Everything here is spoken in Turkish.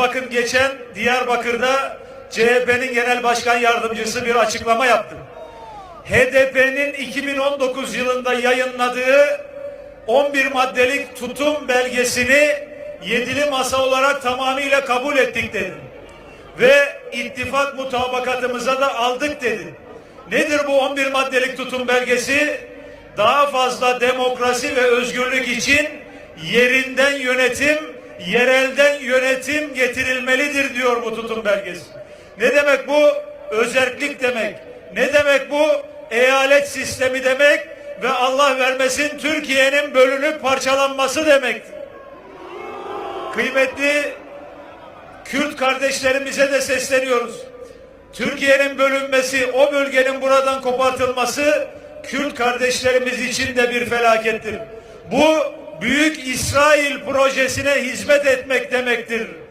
bakın geçen Diyarbakır'da CHP'nin genel başkan yardımcısı bir açıklama yaptı. HDP'nin 2019 yılında yayınladığı 11 maddelik tutum belgesini yedili masa olarak tamamıyla kabul ettik dedi. Ve ittifak mutabakatımıza da aldık dedi. Nedir bu 11 maddelik tutum belgesi? Daha fazla demokrasi ve özgürlük için yerinden yönetim, yerelden yönetim getirilmelidir diyor bu tutum belgesi. Ne demek bu? Özerklik demek. Ne demek bu? Eyalet sistemi demek ve Allah vermesin Türkiye'nin bölünüp parçalanması demektir. Kıymetli Kürt kardeşlerimize de sesleniyoruz. Türkiye'nin bölünmesi, o bölgenin buradan kopartılması Kürt kardeşlerimiz için de bir felakettir. Bu büyük İsrail projesine hizmet etmek demektir.